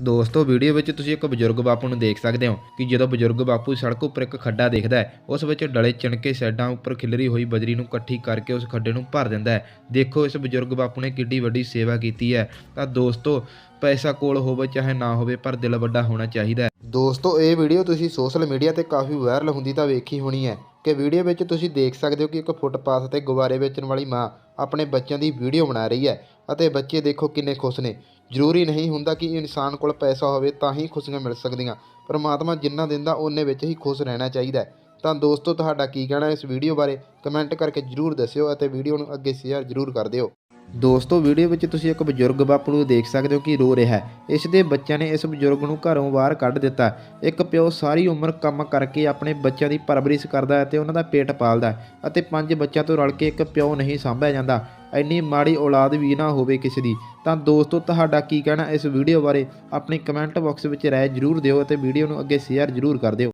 ਦੋਸਤੋ ਵੀਡੀਓ ਵਿੱਚ ਤੁਸੀਂ ਇੱਕ ਬਜ਼ੁਰਗ ਬਾਪੂ ਨੂੰ ਦੇਖ ਸਕਦੇ ਹੋ ਕਿ ਜਦੋਂ ਬਜ਼ੁਰਗ ਬਾਪੂ ਸੜਕ ਉੱਪਰ ਇੱਕ ਖੱਡਾ ਦੇਖਦਾ ਹੈ, ਉਸ ਵਿੱਚ ਡਲੇ ਚਿਣਕੇ ਸਾਈਡਾਂ ਉੱਪਰ ਖਿਲਰੀ ਹੋਈ ਬਜਰੀ ਨੂੰ ਇਕੱਠੀ ਕਰਕੇ ਉਸ ਖੱਡੇ ਨੂੰ ਭਰ ਦਿੰਦਾ ਹੈ। ਦੇਖੋ, ਇਸ ਬਜ਼ੁਰਗ ਬਾਪੂ ਨੇ ਕਿੱਡੀ ਵੱਡੀ ਸੇਵਾ ਕੀਤੀ ਹੈ। ਤਾਂ ਦੋਸਤੋ, ਪੈਸਾ ਕੋਲ ਹੋਵੇ ਚਾਹੇ ਨਾ ਹੋਵੇ, ਪਰ ਦਿਲ ਵੱਡਾ ਹੋਣਾ ਚਾਹੀਦਾ ਹੈ। ਦੋਸਤੋ, ਇਹ ਵੀਡੀਓ ਤੁਸੀਂ ਸੋਸ਼ਲ ਮੀਡੀਆ ਤੇ ਕਾਫੀ ਵਾਇਰਲ ਹੁੰਦੀ ਤਾਂ ਵੇਖੀ ਹੋਣੀ ਹੈ ਕਿ ਵੀਡੀਓ ਵਿੱਚ ਤੁਸੀਂ ਦੇਖ ਸਕਦੇ ਹੋ ਕਿ ਇੱਕ ਫੁੱਟਪਾਥ ਤੇ ਗੁਬਾਰੇ ਵੇਚਣ ਵਾਲੀ ਮਾਂ ਆਪਣੇ ਬੱਚਿਆਂ ਦੀ ਵੀਡੀਓ ਬਣਾ ਰਹੀ ਹੈ ਅਤੇ ਬੱਚੇ ਦੇਖੋ ਕਿੰਨੇ ਖੁਸ਼ ਨੇ। ਜ਼ਰੂਰੀ ਨਹੀਂ ਹੁੰਦਾ ਕਿ ਇਨਸਾਨ ਕੋਲ ਪੈਸਾ ਹੋਵੇ ਤਾਂ ਹੀ ਖੁਸ਼ੀਆਂ ਮਿਲ ਸਕਦੀਆਂ। ਪਰਮਾਤਮਾ ਜਿੰਨਾ ਦਿੰਦਾ, ਉਹਨੇ ਵਿੱਚ ਹੀ ਖੁਸ਼ ਰਹਿਣਾ ਚਾਹੀਦਾ ਤਾਂ ਦੋਸਤੋ, ਤੁਹਾਡਾ ਕੀ ਕਹਿਣਾ ਇਸ ਵੀਡੀਓ ਬਾਰੇ? ਕਮੈਂਟ ਕਰਕੇ ਜ਼ਰੂਰ ਦੱਸਿਓ ਅਤੇ ਵੀਡੀਓ ਨੂੰ ਅੱਗੇ ਸ਼ੇਅਰ ਜ਼ਰੂਰ ਕਰ ਦਿਓ। ਦੋਸਤੋ, ਵੀਡੀਓ ਵਿੱਚ ਤੁਸੀਂ ਇੱਕ ਬਜ਼ੁਰਗ ਬਾਪੂ ਨੂੰ ਦੇਖ ਸਕਦੇ ਹੋ ਕਿ ਰੋ ਰਿਹਾ ਹੈ। ਇਸ ਦੇ ਬੱਚਿਆਂ ਨੇ ਇਸ ਬਜ਼ੁਰਗ ਨੂੰ ਘਰੋਂ ਬਾਹਰ ਕੱਢ ਦਿੱਤਾ ਇੱਕ ਪਿਓ ਸਾਰੀ ਉਮਰ ਕੰਮ ਕਰਕੇ ਆਪਣੇ ਬੱਚਿਆਂ ਦੀ ਪਰਵਰਿਸ਼ ਕਰਦਾ ਹੈ ਤੇ ਉਹਨਾਂ ਦਾ ਪੇਟ ਪਾਲਦਾ ਹੈ ਅਤੇ ਪੰਜ ਬੱਚਿਆਂ ਤੋਂ ਰਲ ਕੇ ਇੱਕ ਪਿਓ ਨਹੀਂ ਸਾਂਭਿਆ ਜਾਂਦਾ। ਇੰਨੀ ਮਾੜੀ ਔਲਾਦ ਵੀ ਨਾ ਹੋਵੇ ਕਿਸੇ ਦੀ। ਤਾਂ ਦੋਸਤੋ, ਤੁਹਾਡਾ ਕੀ ਕਹਿਣਾ ਇਸ ਵੀਡੀਓ ਬਾਰੇ? ਆਪਣੀ ਕਮੈਂਟ ਬਾਕਸ ਵਿੱਚ ਰਾਏ ਜ਼ਰੂਰ ਦਿਓ ਅਤੇ ਵੀਡੀਓ ਨੂੰ ਅੱਗੇ ਸ਼ੇਅਰ ਜ਼ਰੂਰ ਕਰ ਦਿਓ।